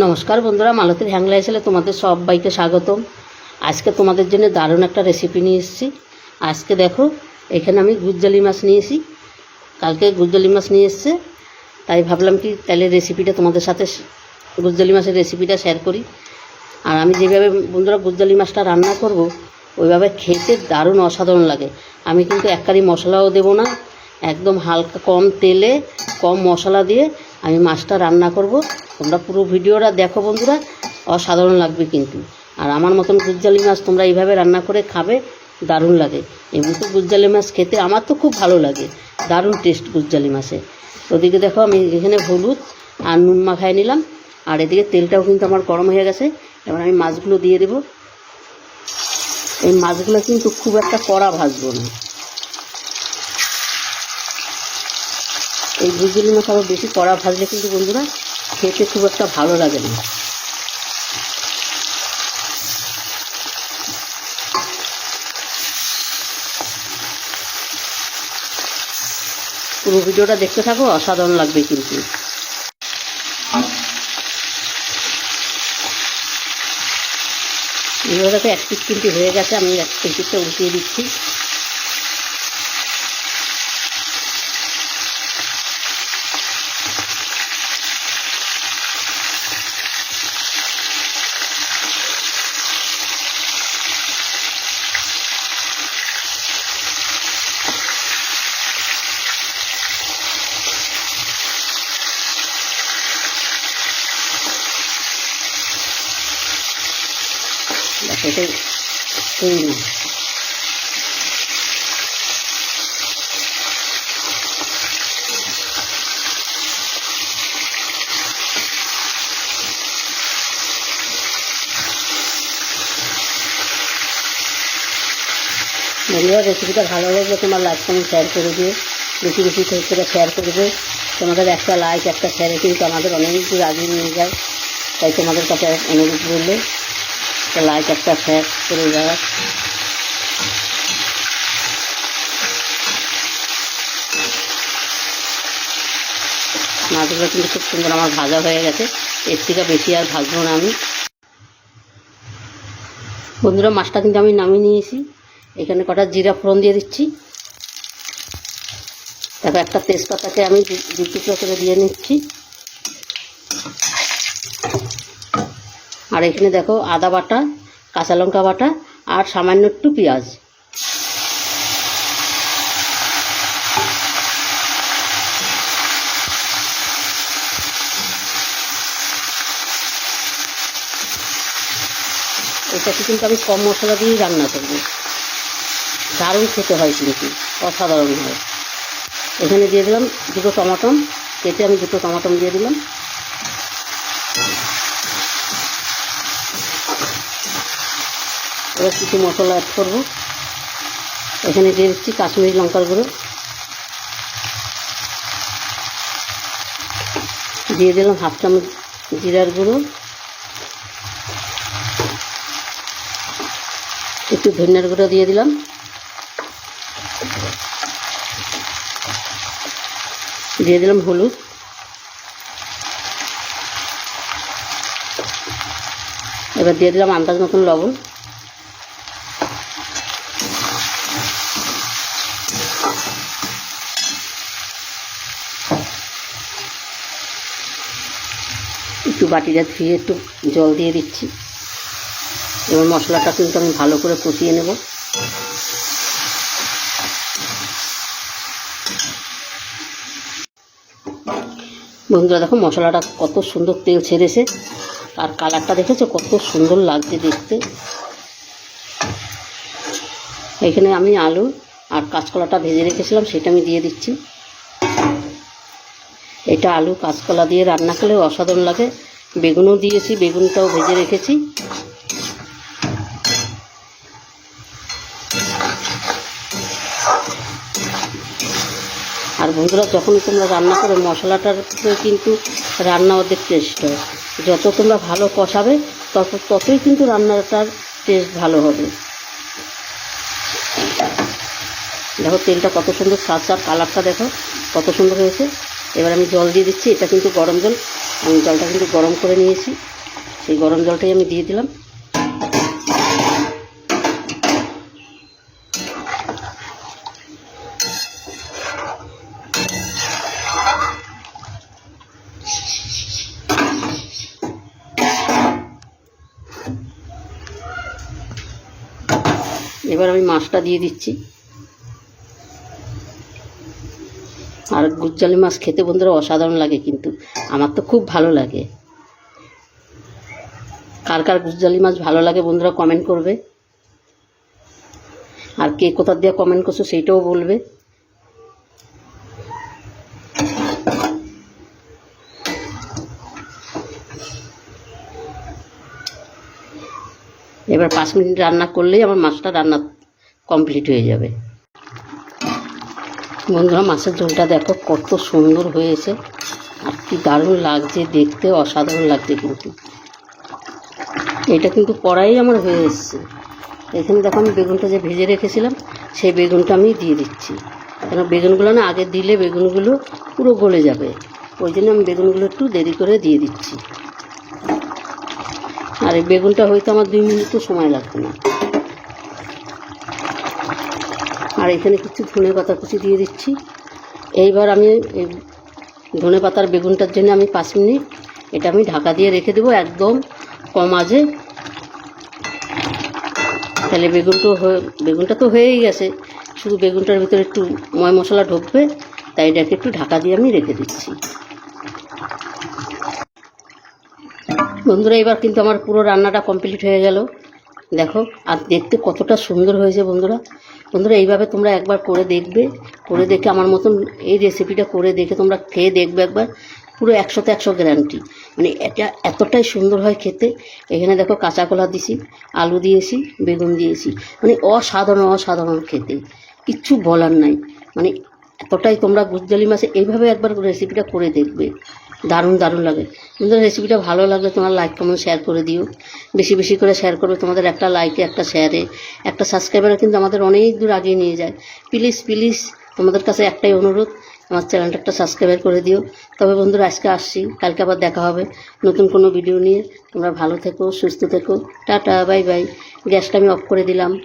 নমস্কার বন্ধুরা মালতীর হ্যাংলা এসেলে তোমাদের সবাইকে স্বাগতম। আজকে তোমাদের জন্য দারুণ একটা রেসিপি নিয়ে এসেছি। আজকে দেখো, এখানে আমি গুজ্জালি মাছ নিয়েছি। কালকে গুজ্জালি মাছ নিয়ে এসছে, তাই ভাবলাম কি তাহলে রেসিপিটা তোমাদের সাথে গুজ্জালি মাছের রেসিপিটা শেয়ার করি। আর আমি যেভাবে বন্ধুরা গুজ্জালি মাছটা রান্না করব, ওইভাবে খেতে দারুণ অসাধারণ লাগে। আমি কিন্তু এককারি মশলাও দেবো না, একদম হালকা কম তেলে, কম মশলা দিয়ে আমি মাছটা রান্না করব। তোমরা পুরো ভিডিওটা দেখো বন্ধুরা, অসাধারণ লাগবে কিন্তু। আর আমার মতন গুজ্জালি মাছ তোমরা এইভাবে রান্না করে খাবে, দারুণ লাগে। এমনি তো গুজ্জালি মাছ খেতে আমার তো খুব ভালো লাগে, দারুণ টেস্ট গুজ্জালি মাছে ওদিকে দেখো, আমি এখানে হলুদ আর নুন মাখায় নিলাম। আর এদিকে তেলটাও কিন্তু আমার গরম হয়ে গেছে, এবার আমি মাছগুলো দিয়ে দেবো। এই মাছগুলো কিন্তু খুব একটা কড়া ভাজবো না। এই গুজলি মাছ আবার বেশি কড়া ভাজলে কিন্তু বন্ধুরা খেতে খুব একটা ভালো লাগে না। পুরো ভিডিওটা দেখতে থাকো, অসাধারণ লাগবে কিন্তু। দেখো, এক পিস কিন্তু হয়ে গেছে, আমি এক পিসটা উঠিয়ে দিচ্ছি। এটাই এই না বন্ধুরা রেসিপিটা ভালো লাগলে তোমার লাইক কমেন্ট শেয়ার করে দিও। বেশি বেশি করে শেয়ার করবে তোমাদের একটা লাইক একটা শেয়ারে কিন্তু আমাদের অনেক দূর আগে নিয়ে যায়। তাই তোমাদের কাছে অনুরোধ করলে একটা শেয়ার করে দেওয়া মাছগুলো কিন্তু খুব সুন্দর আমার ভাজা হয়ে গেছে। এর থেকে বেশি আর ভাজবো না আমি। বন্ধুরা, মাছটা কিন্তু আমি নামিয়ে নিয়েছি। এখানে কটা জিরা ফোড়ন দিয়ে দিচ্ছি। তারপর একটা তেজপাতাকে আমি দু টুকরো করে দিয়ে নিচ্ছি। আর এখানে দেখো আদা বাটা, কাঁচা লঙ্কা বাটা আর সামান্য একটু পেঁয়াজ। এটাকে কিন্তু আমি কম মশলা দিয়েই রান্না করব। দারুণ খেতে হয় কিন্তু, অসাধারণ হয়। এখানে দিয়ে দিলাম দুটো টমাটম কেটে আমি দুটো টমাটম দিয়ে দিলাম। এবার কিছু মশলা অ্যাড করব। এখানে দিয়ে দিচ্ছি কাশ্মীরি লঙ্কার গুঁড়ো। দিয়ে দিলাম হাফ চামচ জিরার গুঁড়ো। একটু ধনিয়ার গুঁড়ো দিয়ে দিলাম। দিয়ে দিলাম হলুদ। এবার দিয়ে দিলাম আন্দাজ মতন লবণ একটু বাটিটা ধুয়ে একটু জল দিয়ে দিচ্ছি। এবার মশলাটা কিন্তু আমি ভালো করে কষিয়ে নেব। বন্ধুরা, দেখো মশলাটা কত সুন্দর তেল ছেড়েছে, আর কালারটা দেখেছ? কত সুন্দর লাগছে দেখতে। এখানে আমি আলু আর কাঁচকলাটা ভেজে রেখেছিলাম, সেটা আমি দিয়ে দিচ্ছি। এটা আলু, কাঁচকলা দিয়ে রান্না করলে অসাধারণ লাগে। বেগুনও দিয়েছি, বেগুনটাও ভেজে রেখেছি। আর বন্ধুরা, যখন তোমরা রান্না করো, মশলাটার কিন্তু রান্না অর্ধেক টেস্ট হয়। যত তোমরা ভালো কষাবে, তত, ততই কিন্তু রান্নাটার টেস্ট ভালো হবে। দেখো, তেলটা কত সুন্দর সাজ আর কালারটা দেখো, কত সুন্দর হয়েছে। এবার আমি জল দিয়ে দিচ্ছি, এটা কিন্তু গরম জল। আমি জলটা কিন্তু গরম করে নিয়েছি। সেই গরম জলটাই আমি দিয়ে দিলাম। এবার আমি মাছটা দিয়ে দিচ্ছি। আর গুজ্জালি মাছ খেতে বন্ধুরা অসাধারণ লাগে কিন্তু। আমার তো খুব ভালো লাগে। কার কার গুজ্জালি মাছ ভালো লাগে বন্ধুরা কমেন্ট করবে। আর কে কোথা দিয়ে কমেন্ট করছ সেইটাও বলবে। এবার পাঁচ মিনিট রান্না করলেই আমার মাছটা রান্না কমপ্লিট হয়ে যাবে। বন্ধুরা, মাছের ঝোলটা দেখো কত সুন্দর হয়েছে। আর কি দারুণ লাগছে দেখতে, অসাধারণ লাগছে কিন্তু। এটা কিন্তু কড়াই আমার হয়ে এসছে। এখানে দেখো আমি বেগুনটা যে ভেজে রেখেছিলাম, সেই বেগুনটা আমি দিয়ে দিচ্ছি। কেন, বেগুনগুলো না আগে দিলে বেগুনগুলো পুরো গলে যাবে। ওই জন্য আমি বেগুনগুলো একটু দেরি করে দিয়ে দিচ্ছি। আর এই বেগুনটা হইতে আমার দুই মিনিটও সময় লাগবে না। আর এখানে কিছু ধনে পাতা কুচি দিয়ে দিচ্ছি। এইবার আমি ধনে পাতার বেগুনটার জন্য আমি পাঁচ মিনিট এটা আমি ঢাকা দিয়ে রেখে দেবো একদম কম আজে তাহলে বেগুনটা হয়ে, বেগুনটা তো হয়েই গেছে। শুধু বেগুনটার ভিতরে একটু ময় মশলা ঢুকবে, তাই এটাকে একটু ঢাকা দিয়ে আমি রেখে দিচ্ছি। বন্ধুরা এবার কিন্তু আমার পুরো রান্নাটা কমপ্লিট হয়ে গেল। দেখো, আর দেখতে কতটা সুন্দর হয়েছে বন্ধুরা। বন্ধুরা, এইভাবে তোমরা একবার করে দেখবে, করে দেখে আমার মতন এই রেসিপিটা করে দেখে তোমরা খেয়ে দেখবে একবার। পুরো একশোতে একশো গ্যারান্টি মানে এটা এতটাই সুন্দর হয় খেতে। এখানে দেখো কাঁচা কলা দিছি আলু দিয়েছি, বেগুন দিয়েছি। মানে অসাধারণ অসাধারণ খেতে। কিচ্ছু বলার নাই। মানে এতটাই তোমরা গুজ্জালি মাছে এইভাবে একবার রেসিপিটা করে দেখবে। দারুণ দারুণ লাগে। কিন্তু রেসিপিটা ভালো লাগলে তোমার লাইক কমেন্ট শেয়ার করে দিও। বেশি বেশি করে শেয়ার করবে তোমাদের একটা লাইকে একটা শেয়ারে একটা সাবস্ক্রাইবারে কিন্তু আমাদের অনেক দূর আগিয়ে নিয়ে যায়। প্লিজ প্লিজ তোমাদের কাছে একটাই অনুরোধ, আমার চ্যানেলটা একটা সাবস্ক্রাইব করে দিও। তবে বন্ধুরা, আজকে আসছি। কালকে আবার দেখা হবে নতুন কোনো ভিডিও নিয়ে। তোমরা ভালো থেকো, সুস্থ থেকো। টাটা বাই বাই গ্যাসটা আমি অফ করে দিলাম।